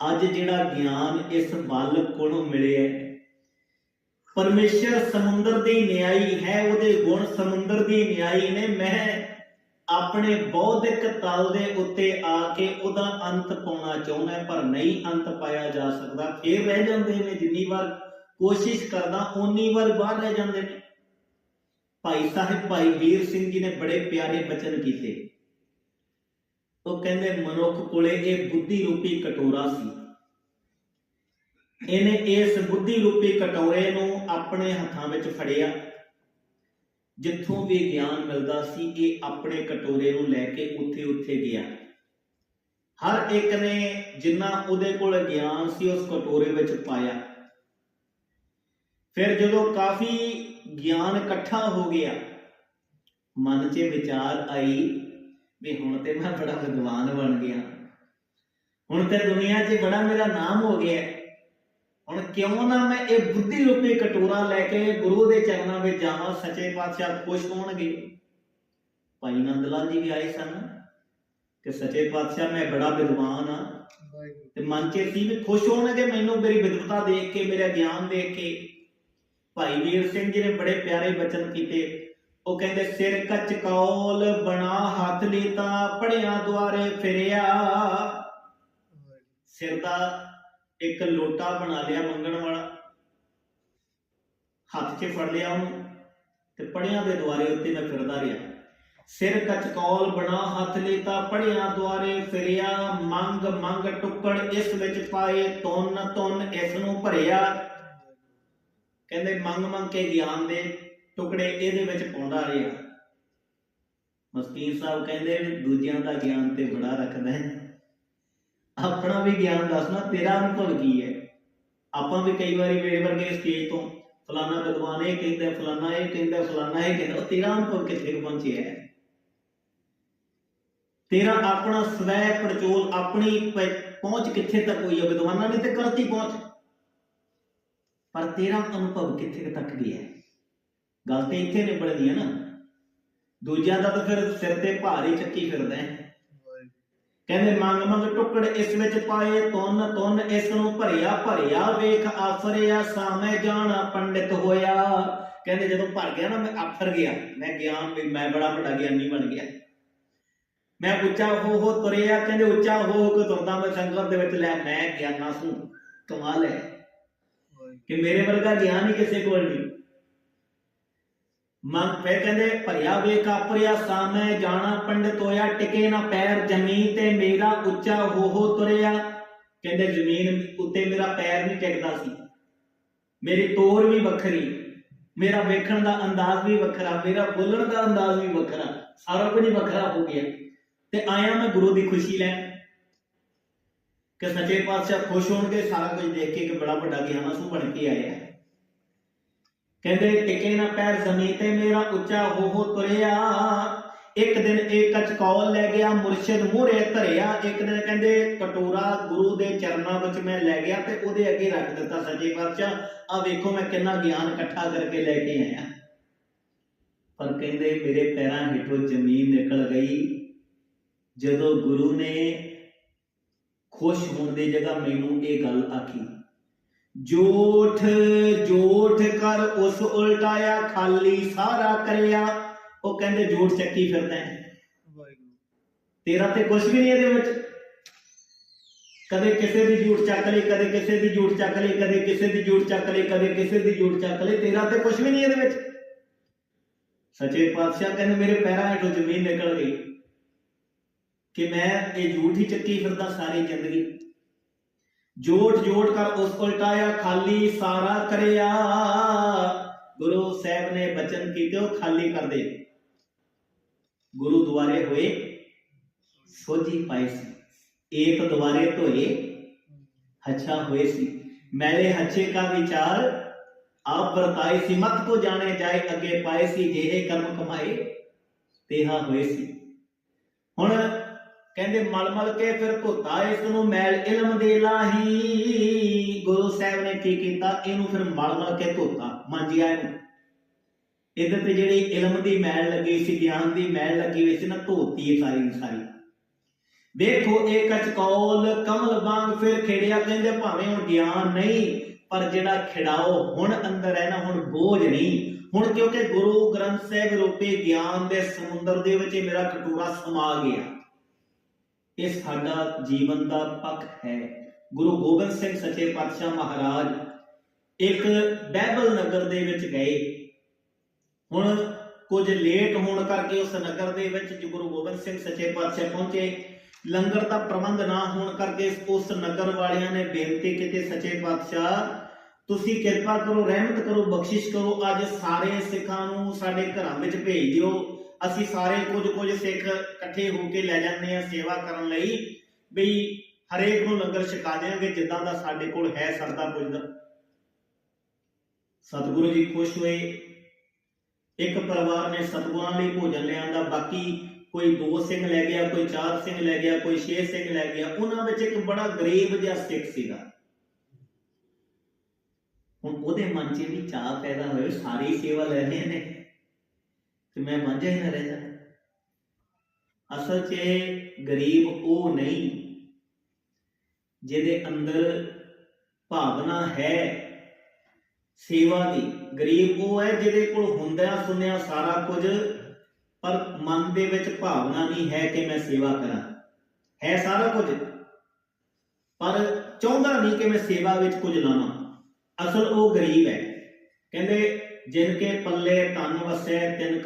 ਅੱਜ ਜਿਹੜਾ ਗਿਆਨ ਇਸ ਬਲ ਕੋਲੋਂ ਮਿਲਿਆ ਪਰਮੇਸ਼ਰ ਸਮੁੰਦਰ ਦੀ ਨਿਆਈ ਹੈ, ਉਹਦੇ ਗੁਣ ਸਮੁੰਦਰ ਦੀ ਨਿਆਈ ਨੇ, ਮੈਂ ਆਪਣੇ ਬੌਧਿਕ ਤਲ ਦੇ ਉੱਤੇ ਆ ਕੇ ਉਹਦਾ ਅੰਤ ਪਾਉਣਾ ਚਾਹੁੰਦਾ ਪਰ ਨਹੀਂ ਅੰਤ ਪਾਇਆ ਜਾ ਸਕਦਾ। ਫੇਰ ਰਹਿ ਜਾਂਦੇ ਨੇ, ਜਿੰਨੀ ਵਾਰ ਕੋਸ਼ਿਸ਼ ਕਰਦਾ, ਓਨੀ ਵਾਰ ਬਾਹਰ ਰਹਿ ਜਾਂਦੇ ਨੇ। ਭਾਈ ਸਾਹਿਬ, ਭਾਈ ਵੀਰ ਸਿੰਘ ਜੀ ਨੇ ਬੜੇ ਪਿਆਰੇ ਬਚਨ ਕੀਤੇ। ਉਹ ਕਹਿੰਦੇ ਮਨੁੱਖ ਕੋਲੇ ਇਹ ਬੁੱਧੀ ਰੂਪੀ ਕਟੋਰਾ ਸੀ। ਇਹਨੇ ਇਸ ਬੁੱਧੀ ਰੂਪੀ ਕਟੋਰੇ ਨੂੰ ਆਪਣੇ ਹੱਥਾਂ ਵਿੱਚ ਫੜਿਆ। ਜਿੱਥੋਂ ਵੀ ਗਿਆਨ ਮਿਲਦਾ ਸੀ, ਇਹ ਆਪਣੇ ਕਟੋਰੇ ਨੂੰ ਲੈ ਕੇ ਉੱਥੇ ਉੱਥੇ ਗਿਆ। ਹਰ ਇੱਕ ਨੇ ਜਿੰਨਾ ਉਹਦੇ ਕੋਲ ਗਿਆਨ ਸੀ, ਉਸ ਕਟੋਰੇ ਵਿੱਚ ਪਾਇਆ। ਫਿਰ ਜਦੋਂ ਕਾਫੀ ਗਿਆਨ ਇਕੱਠਾ ਹੋ ਗਿਆ, ਮਨ 'ਚ ਵਿਚਾਰ ਆਈ ਵੀ ਹੁਣ ਤੇ ਮੈਂ ਬੜਾ ਵਿਦਵਾਨ ਬਣ ਗਿਆ। ਹੁਣ ਤੇ ਦੁਨੀਆ 'ਚ ਬੜਾ ਮੇਰਾ ਨਾਮ ਹੋ ਗਿਆ। ਹੁਣ ਕਿਉਂ ਨਾ ਮੈਂ ਇਹ ਬੁੱਧੀ ਰੂਪੀ ਕਟੋਰਾ ਲੈ ਕੇ ਗੁਰੂ ਦੇ ਚਰਨਾਂ ਵਿੱਚ ਜਾਵਾਂ ਸੱਚੇ ਪਾਤਸ਼ਾਹ ਖੁਸ਼ ਹੋਣਗੇ। ਭਾਈ ਨੰਦ ਲਾਲ ਜੀ ਵੀ ਆਏ ਸਨ ਕਿ ਸੱਚੇ ਪਾਤਸ਼ਾਹ ਮੈਂ ਬੜਾ ਵਿਦਵਾਨ ਆ ਤੇ ਮਨ 'ਚ ਸੀ ਵੀ ਖੁਸ਼ ਹੋਣਗੇ ਮੈਨੂੰ ਮੇਰੀ ਵਿਦਵਤਾ ਦੇਖ ਕੇ ਮੇਰਾ ਗਿਆਨ ਦੇਖ ਕੇ। ਭਾਈ ਵੀਰ ਸਿੰਘ ਜੀ ਨੇ ਬੜੇ ਪਿਆਰੇ ਬਚਨ ਕੀਤੇ। ਉਹ ਕਹਿੰਦੇ, ਸਿਰ ਕੱਚ ਕੌਲ ਬਣਾ ਹੱਥ ਲੀਤਾ ਪੜਿਆ ਦੁਆਰੇ ਫਿਰਿਆ। ਸਿਰ ਦਾ ਇੱਕ ਲੋਟਾ ਬਣਾ ਲਿਆ ਮੰਗਣ ਵਾਲਾ। ਹੱਥ 'ਚ ਫੜ ਲਿਆ ਉਹਨੂੰ ਤੇ ਪੜਿਆਂ ਦੇ ਦੁਆਰੇ ਉੱਤੇ ਮੈਂ ਫਿਰਦਾ ਰਿਹਾ। ਸਿਰ ਕਚਕੌਲ ਬਣਾ ਹੱਥ ਲੀਤਾ ਪੜਿਆ ਦੁਆਰੇ ਫਿਰਿਆ। ਮੰਗ ਮੰਗ ਟੁੱਕੜ ਇਸ ਵਿੱਚ ਪਾਏ ਤੁੰਨ ਤੁੰਨ ਇਸ ਨੂੰ ਭਰਿਆ। ਕਹਿੰਦੇ, ਮੰਗ ਮੰਗ ਕੇ ਗਿਆਨ ਦੇ। ਟੁਕੜੇ ਇਹਦੇ ਵਿੱਚ ਪਾਉਂਦਾ ਰਿਹਾ। ਮਸਕੀਨ ਸਾਹਿਬ ਕਹਿੰਦੇ ਵੀ ਦੂਜਿਆਂ ਦਾ ਗਿਆਨ ਤੇ ਬੜਾ ਰੱਖਦਾ ਹੈ। ਆਪਣਾ ਵੀ ਗਿਆਨ ਦੱਸਣਾ ਤੇਰਾ ਅਨੁਭਵ ਕੀ ਹੈ? ਆਪਾਂ ਵੀ ਕਈ ਵਾਰੀ ਮੇਰੇ ਵਰਗੇ ਸਟੇਜ ਤੋਂ ਫਲਾਣਾ ਵਿਦਵਾਨ ਇਹ ਕਹਿੰਦਾ ਫਲਾਣਾ ਇਹ ਕਹਿੰਦਾ ਫਲਾਣਾ ਇਹ ਕਹਿੰਦਾ ਤੇਰਾ ਅਨੁਭਵ ਕਿੱਥੇ ਪਹੁੰਚਿਆ ਹੈ? ਤੇਰਾ ਆਪਣਾ ਸਵੈ ਪਰਚੋਲ, ਆਪਣੀ ਪਹੁੰਚ ਕਿੱਥੇ ਤੱਕ ਹੋਈ ਹੈ? ਵਿਦਵਾਨਾਂ ਨੇ ਤੇ ਕਰਤੀ ਪਹੁੰਚ। ਪਰ ਤੇਰਾ ਅਨੁਭਵ ਕਿੱਥੇ ਤੱਕ ਗਿਆ ਹੈ? ਗੱਲ ਤੇ ਇੱਥੇ ਨਿਬੜਦੀ ਹੈ ਨਾ। ਦੂਜਿਆਂ ਦਾ ਤਾਂ ਫਿਰ ਸਿਰ ਤੇ ਭਾਰੀ ਚੱਕੀ ਫਿਰਦਾ ਹੈ। ਕਹਿੰਦੇ ਮੰਗ ਮੰਗ ਟੁਕੜ ਇਸ ਵਿੱਚ ਪਾਏ ਤੁੰਨ ਤੁੰਨ ਇਸ ਨੂੰ ਭਰਿਆ ਭਰਿਆ ਵੇਖ ਆਫਰਿਆ ਸਾਵੇਂ ਜਾਣਾ ਪੰਡਿਤ ਹੋਇਆ। ਕਹਿੰਦੇ ਜਦੋਂ ਭਰ ਗਿਆ ਨਾ ਮੈਂ ਆਫਰ ਗਿਆ। ਮੈਂ ਗਿਆਨ ਵੀ ਮੈਂ ਬੜਾ ਵੱਡਾ ਗਿਆਨੀ ਬਣ ਗਿਆ। ਮੈਂ ਉੱਚਾ ਹੋ ਹੋ ਤੁਰਿਆ ਕਹਿੰਦੇ ਉੱਚਾ ਹੋ ਹੋ ਕੇ ਤੁਰਦਾ ਮੈਂ ਸੰਗਤ ਦੇ ਵਿੱਚ। ਲੈ ਮੈਂ ਗਿਆਨਾ ਸੂ ਕਮਾਲ ਹੈ। ਕਿ ਮੇਰੇ ਵਰਗਾ ਗਿਆਨ ਹੀ ਕਿਸੇ ਕੋਲ ਨਹੀਂ। ਮਨ ਫੇ ਕਹਿੰਦੇ, ਭਰਿਆ ਵੇ ਕਾਪਰਿਆ ਸਾਵੇਂ ਜਾਣਾ, ਪੰਡਿਤ ਹੋਇਆ ਟਿਕੇ ਨਾ ਪੈਰ ਜ਼ਮੀਨ ਤੇ ਮੇਰਾ ਉੱਚਾ ਹੋ ਹੋ ਤੁਰਿਆ। ਕਹਿੰਦੇ, ਜ਼ਮੀਨ ਉੱਤੇ ਮੇਰਾ ਪੈਰ ਨਹੀਂ ਟਿਕਦਾ ਸੀ। ਮੇਰੀ ਤੋਰ ਵੀ ਵੱਖਰੀ, ਮੇਰਾ ਵੇਖਣ ਦਾ ਅੰਦਾਜ਼ ਵੀ ਵੱਖਰਾ, ਮੇਰਾ ਬੋਲਣ ਦਾ ਅੰਦਾਜ਼ ਵੀ ਵੱਖਰਾ, ਸਾਰਾ ਕੁਝ ਵੱਖਰਾ ਹੋ ਗਿਆ। ਤੇ ਆਇਆ ਮੈਂ ਗੁਰੂ ਦੀ ਖੁਸ਼ੀ ਲੈਣ। ਕਿ ਸੱਚੇ ਪਾਤਸ਼ਾਹ ਖੁਸ਼ ਹੋਣਗੇ, ਸਾਰਾ ਕੁਝ ਦੇਖ ਕੇ ਕਿ ਬੜਾ ਵੱਡਾ ਗਿਆਨਾ ਬਣ ਕੇ ਆਇਆ। ਕਹਿੰਦੇ ਟਿਕੇ ਨਾ ਪੈਰ ਜ਼ਮੀਨ ਤੇ ਮੇਰਾ ਉੱਚਾ ਹੋ ਹੋ ਤੁਰਿਆ। ਇੱਕ ਦਿਨ ਇਹ ਕਚਕੌਲ ਲੈ ਗਿਆ, ਮੁਰਸ਼ਿਦ ਮੂਹਰੇ ਧਰਿਆ। ਇੱਕ ਦਿਨ ਕਹਿੰਦੇ ਕਟੋਰਾ ਗੁਰੂ ਦੇ ਚਰਨਾਂ ਵਿੱਚ ਮੈਂ ਲੈ ਗਿਆ ਤੇ ਉਹਦੇ ਅੱਗੇ ਰੱਖ ਦਿੱਤਾ ਸੱਚੇ ਪਾਤਸ਼ਾਹ। ਆ ਵੇਖੋ ਮੈਂ ਕਿੰਨਾ ਗਿਆਨ ਇਕੱਠਾ ਕਰਕੇ ਲੈ ਕੇ ਆਇਆ। ਪਰ ਕਹਿੰਦੇ ਮੇਰੇ ਪੈਰਾਂ ਹੇਠੋਂ ਜ਼ਮੀਨ ਨਿਕਲ ਗਈ। ਜਦੋਂ ਗੁਰੂ ਨੇ ਖੁਸ਼ ਹੋਣ ਦੀ ਜਗ੍ਹਾ ਮੈਨੂੰ ਇਹ ਗੱਲ ਆਖੀ। ਜੋਠ ਜੋਠ ਕਰ ਉਸ ਉਲਟਾਇਆ, ਖਾਲੀ ਸਾਰਾ ਕਰਿਆ। ਉਹ ਕਹਿੰਦੇ ਜੋਠ ਚੱਕੀ ਫਿਰਦਾ ਹੈ। ਤੇਰਾ ਤੇ ਕੁਝ ਵੀ ਨਹੀਂ ਇਹਦੇ ਵਿੱਚ। ਕਦੇ ਕਿਸੇ ਦੀ ਜੂਠ ਚੱਕ ਲਈ, ਕਦੇ ਕਿਸੇ ਦੀ ਜੂਠ ਚੱਕ ਲਈ, ਕਦੇ ਕਿਸੇ ਦੀ ਜੂਠ ਚੱਕ ਲਈ, ਕਦੇ ਕਿਸੇ ਦੀ ਜੂਠ ਚੱਕ ਲਈ। ਤੇਰਾ ਤੇ ਕੁਝ ਵੀ ਨਹੀਂ ਇਹਦੇ ਵਿੱਚ। ਸੱਚੇ ਪਾਤਸ਼ਾਹ ਕਹਿੰਦੇ, ਮੇਰੇ ਪੈਰਾਂ ਹੇਠੋਂ ਜ਼ਮੀਨ ਨਿਕਲ ਗਈ ਕਿ ਮੈਂ ਇਹ ਜੂਠ ਹੀ ਚੱਕੀ ਫਿਰਦਾ ਸਾਰੀ ਜ਼ਿੰਦਗੀ। ਜੋੜ ਜੋੜ ਕਰ ਉਸ ਉਲਟਾਇਆ, ਖਾਲੀ ਸਾਰਾ ਕਰਿਆ। ਗੁਰੂ ਸਾਹਿਬ ਨੇ ਬਚਨ ਕੀਤੇ, ਉਹ ਖਾਲੀ ਕਰ ਦੇ ਗੁਰੂ ਦੁਆਰੇ ਹੋਏ, ਸੋਝੀ ਪਾਈ ਸੀ। ਏਕ ਦੁਆਰੇ ਧੋਏ, ਹੱਛਾ ਹੋਏ ਸੀ। ਮੈਲੇ ਹੱਛੇ ਕਾ ਵਿਚਾਰ, ਆਪ ਵਰਤਾਏ ਸੀ। ਮਤ ਕੋ ਜਾਣੇ ਜਾਏ, ਅੱਗੇ ਪਾਏ ਸੀ। ਜਿਹੇ ਕਰਮ ਕਮਾਏ, ਤੇਹਾ ਹੋਏ ਸੀ। ਹੁਣ ਕਹਿੰਦੇ ਮਲ ਮਲ ਕੇ ਫਿਰ ਧੋਤਾ ਇਸ ਨੂੰ ਮੈਲ ਇਲਮ ਦੇ ਲਾਹੀ। ਗੁਰੂ ਸਾਹਿਬ ਨੇ ਕੀ ਕੀਤਾ? ਇਹਨੂੰ ਫਿਰ ਮਲ ਕੇ ਧੋਤਾ ਮਾਂਜਿਆ ਇਹਨੂੰ। ਇਹਦੇ ਤੇ ਜਿਹੜੀ ਇਲਮ ਦੀ ਮੈਲ ਲੱਗੀ ਸੀ, ਗਿਆਨ ਦੀ ਮੈਲ ਲੱਗੀ ਹੋਈ ਸੀ ਨਾ, ਧੋਤੀ ਸਾਰੀ ਸਾਰੀ। ਵੇਖੋ, ਇਹ ਕਚਕੌਲ, ਕਮਲ ਵਾਂਗ ਫਿਰ ਖੇੜਿਆ। ਕਹਿੰਦੇ ਭਾਵੇਂ ਹੁਣ ਗਿਆਨ ਨਹੀਂ, ਪਰ ਜਿਹੜਾ ਖਿੜਾਓ, ਹੁਣ ਅੰਦਰ ਹੈ ਨਾ, ਹੁਣ ਬੋਝ ਨਹੀਂ। ਹੁਣ ਕਿਉਂਕਿ ਗੁਰੂ ਗ੍ਰੰਥ ਸਾਹਿਬ ਰੂਪੀ ਗਿਆਨ ਦੇ ਸਮੁੰਦਰ ਦੇ ਵਿੱਚ ਮੇਰਾ ਕਟੋਰਾ ਸਮਾ ਗਿਆ। ਇਹ ਸਾਡਾ ਜੀਵਨ ਦਾ ਪੱਖ ਹੈ। ਗੁਰੂ ਗੋਬਿੰਦ ਸਿੰਘ ਸੱਚੇ ਪਾਤਸ਼ਾਹ ਮਹਾਰਾਜ ਇੱਕ ਬੈਬਲ ਨਗਰ ਦੇ ਵਿੱਚ ਗਏ। ਹੁਣ ਕੁਝ ਲੇਟ ਹੋਣ ਕਰਕੇ ਉਸ ਨਗਰ ਦੇ ਵਿੱਚ ਗੁਰੂ ਗੋਬਿੰਦ ਸਿੰਘ ਸੱਚੇ ਪਾਤਸ਼ਾਹ ਪਹੁੰਚੇ, ਲੰਗਰ ਦਾ ਪ੍ਰਬੰਧ ਨਾ ਹੋਣ ਕਰਕੇ ਉਸ ਨਗਰ ਵਾਲਿਆਂ ਨੇ ਬੇਨਤੀ ਕੀਤੀ, ਸੱਚੇ ਪਾਤਸ਼ਾਹ, ਤੁਸੀਂ ਕਿਰਪਾ ਕਰੋ, ਰਹਿਮਤ ਕਰੋ, ਬਖਸ਼ਿਸ਼ ਕਰੋ, ਅੱਜ ਸਾਰੇ ਸਿੱਖਾਂ ਨੂੰ ਸਾਡੇ ਘਰਾਂ ਵਿੱਚ ਭੇਜ ਦਿਓ। ਅਸੀਂ ਸਾਰੇ ਕੁਝ ਕੁਝ ਸਿੱਖ ਇਕੱਠੇ ਹੋ ਕੇ ਲੈ ਜਾਂਦੇ ਆ ਸੇਵਾ ਕਰਨ ਲਈ ਵੀ ਹਰੇਕ ਨੂੰ ਲੰਗਰ ਛਕਾ ਦੇਾਂਗੇ ਜਿੱਦਾਂ ਦਾ ਸਾਡੇ ਕੋਲ ਹੈ ਸਰਦਾ ਪੁੱਜਦਾ ਸਤਿਗੁਰੂ ਜੀ ਖੁਸ਼ ਹੋਏ। ਇੱਕ ਪਰਿਵਾਰ ਨੇ ਸਤਿਗੁਰਾਂ ਲਈ ਭੋਜਨ ਲਿਆਂਦਾ ਬਾਕੀ ਕੋਈ ਦੋ ਸਿੰਘ ਲੈ ਗਿਆ, ਕੋਈ ਚਾਰ ਸਿੰਘ ਲੈ ਗਿਆ, ਕੋਈ ਛੇ ਸਿੰਘ ਲੈ ਗਿਆ, ਉਹਨਾਂ ਵਿੱਚ ਇੱਕ ਬੜਾ ਗਰੀਬ ਜਿਹਾ ਸਿੱਖ ਸੀਗਾ। ਹੁਣ ਉਹਦੇ ਮਨ 'ਚ ਵੀ ਚਾਹ ਪੈਦਾ ਹੋਏ ਸਾਰੀ ਸੇਵਾ ਲੈ ਰਹੇ ਨੇ। ਤੇ ਮੈਂ ਵਾਂਝਾ ਹੀ ਨਾ ਰਹਿ ਜਾ। ਅਸਲ 'ਚ ਗਰੀਬ ਉਹ ਨਹੀਂ, ਜਿਹਦੇ ਅੰਦਰ ਭਾਵਨਾ ਹੈ, ਸੇਵਾ ਦੀ। ਗਰੀਬ ਉਹ ਹੈ ਜਿਹਦੇ ਕੋਲ ਹੁੰਦਾ, ਸੁਣਿਆ ਸਾਰਾ ਕੁਝ, ਪਰ ਮਨ ਦੇ ਵਿੱਚ ਭਾਵਨਾ ਨਹੀਂ ਹੈ ਕਿ ਮੈਂ ਸੇਵਾ ਕਰਾਂ। ਹੈ ਸਾਰਾ ਕੁਝ, ਪਰ ਚਾਹੁੰਦਾ ਨਹੀਂ ਕਿ ਮੈਂ ਸੇਵਾ ਵਿੱਚ ਕੁਝ ਲਾਵਾਂ। ਅਸਲ ਉਹ ਗਰੀਬ ਹੈ। ਕਹਿੰਦੇ, ਜਿਨ ਕੇ ਪੱਲੇ ਤਨ ਵਸੈ ਤਿਨ ਕਾ